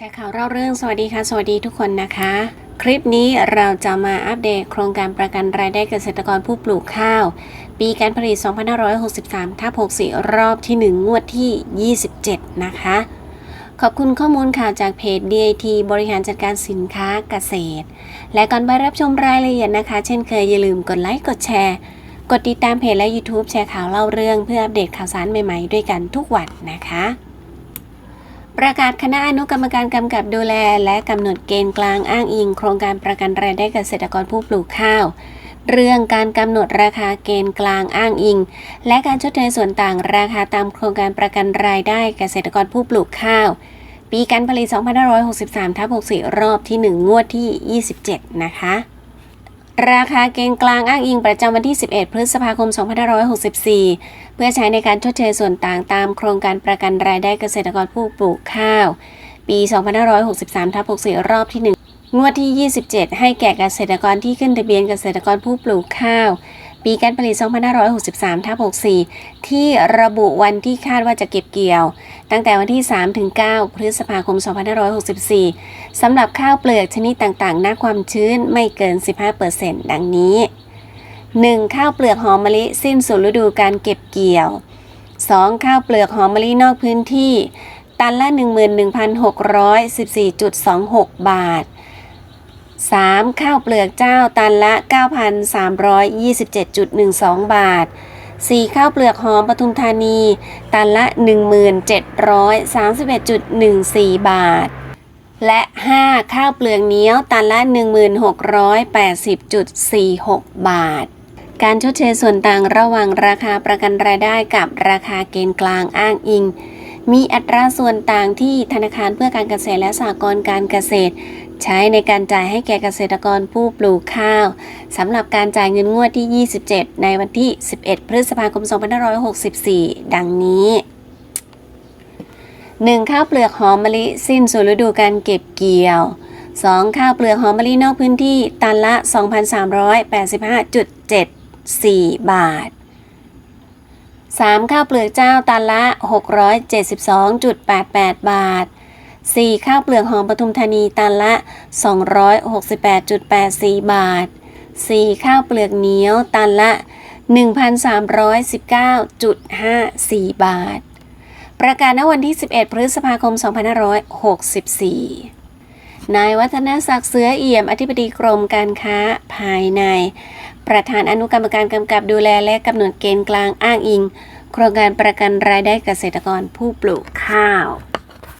แชร์ข่าวเล่าเรื่องสวัสดีค่ะ สวัสดีทุกคนนะคะ คลิปนี้เราจะมาอัปเดตโครงการประกันรายได้เกษตรกรผู้ปลูกข้าว ปีการผลิต 2563ทับ64 รอบที่ 1 งวดที่ 27 นะคะ ขอบคุณข้อมูลข่าวจากเพจ DIT บริหารจัดการสินค้าเกษตร และก่อนไปรับชมรายละเอียดนะคะ เช่นเคยอย่าลืมกดไลค์กดแชร์ กดติดตามเพจและ YouTube แชร์ข่าวเล่าเรื่อง เพื่ออัปเดตข่าวสารใหม่ๆ ด้วยกันทุกวันนะคะ ประกาศคณะอนุกรรมการกำกับดูแล และกำหนดเกณฑ์กลางอ้างอิง โครงการประกันรายได้เกษตรกรผู้ปลูกข้าว เรื่องการกำหนดราคาเกณฑ์กลางอ้างอิง และการชดเชยส่วนต่างราคาตามโครงการประกันรายได้เกษตรกรผู้ปลูกข้าว ปีการผลิต 2563ทับ64 รอบที่ 1 งวดที่ 27 นะคะ ราคาเกณฑ์กลางอ้างอิงประจำวันที่ 11 พฤษภาคม 2564 เพื่อใช้ในการชดเชยส่วนต่างตามโครงการประกันรายได้เกษตรกรผู้ปลูกข้าว ปี 2563ทับ64 รอบที่ 1 งวดที่ 27 ให้แก่เกษตรกรที่ขึ้นทะเบียนเกษตรกรผู้ปลูกข้าว ปีการผลิต 2563ทับ64 ที่ระบุวันที่คาดว่าจะเก็บเกี่ยว ตั้งแต่วันที่ 3-9 พฤษภาคม 2564 สำหรับข้าวเปลือกชนิดต่างๆ หน้าความชื้นไม่เกิน 15%ดังนี้ 1. ข้าวเปลือกหอมมะลิสิ้นสุดฤดูการเก็บเกี่ยว 2. ข้าวเปลือกหอมมะลินอกพื้นที่ ตันละ 11,614.26 บาท 3. ข้าวเปลือกเจ้าตันละ 9,327.12 บาท 4. ข้าวเปลือกหอมปทุมธานี ตันละ 1731.14 บาท และ 5. ข้าวเปลือกเนี้ยวตันละ 1680.46 บาท การชดเชยส่วนต่างระหว่างราคาประกันรายได้กับราคาเกณฑ์กลางอ้างอิง มีอัตราส่วนต่างที่ธนาคารเพื่อการเกษตรและสหกรณ์การเกษตร ใช้ในการจ่ายให้แก่เกษตรกรผู้ปลูกข้าวสำหรับการจ่ายเงินงวดที่ 27 ในวันที่ 11 พฤษภาคม 2564 ดังนี้ 1. ข้าวเปลือกหอมมะลิสิ้นสุดฤดูการเก็บเกี่ยว 2. ข้าวเปลือกหอมมะลินอกพื้นที่ตันละ 2,385.74 บาท 3. ข้าวเปลือกเจ้าตันละ 672.88 บาท 4. ข้าวเปลือกหอมปทุมธานีตันละ 268.84 บาท 4. ข้าวเปลือกเหนียวตันละ 1,319.54 บาท ประกาศณวันที่ 11 พฤษภาคม 2564 นายวัฒนศักดิ์เสือเอี่ยม อธิบดีกรมการค้าภายใน ประธานอนุกรรมการกำกับดูแลและกำหนดเกณฑ์กลางอ้างอิง โครงการประกันรายได้เกษตรกรผู้ปลูกข้าว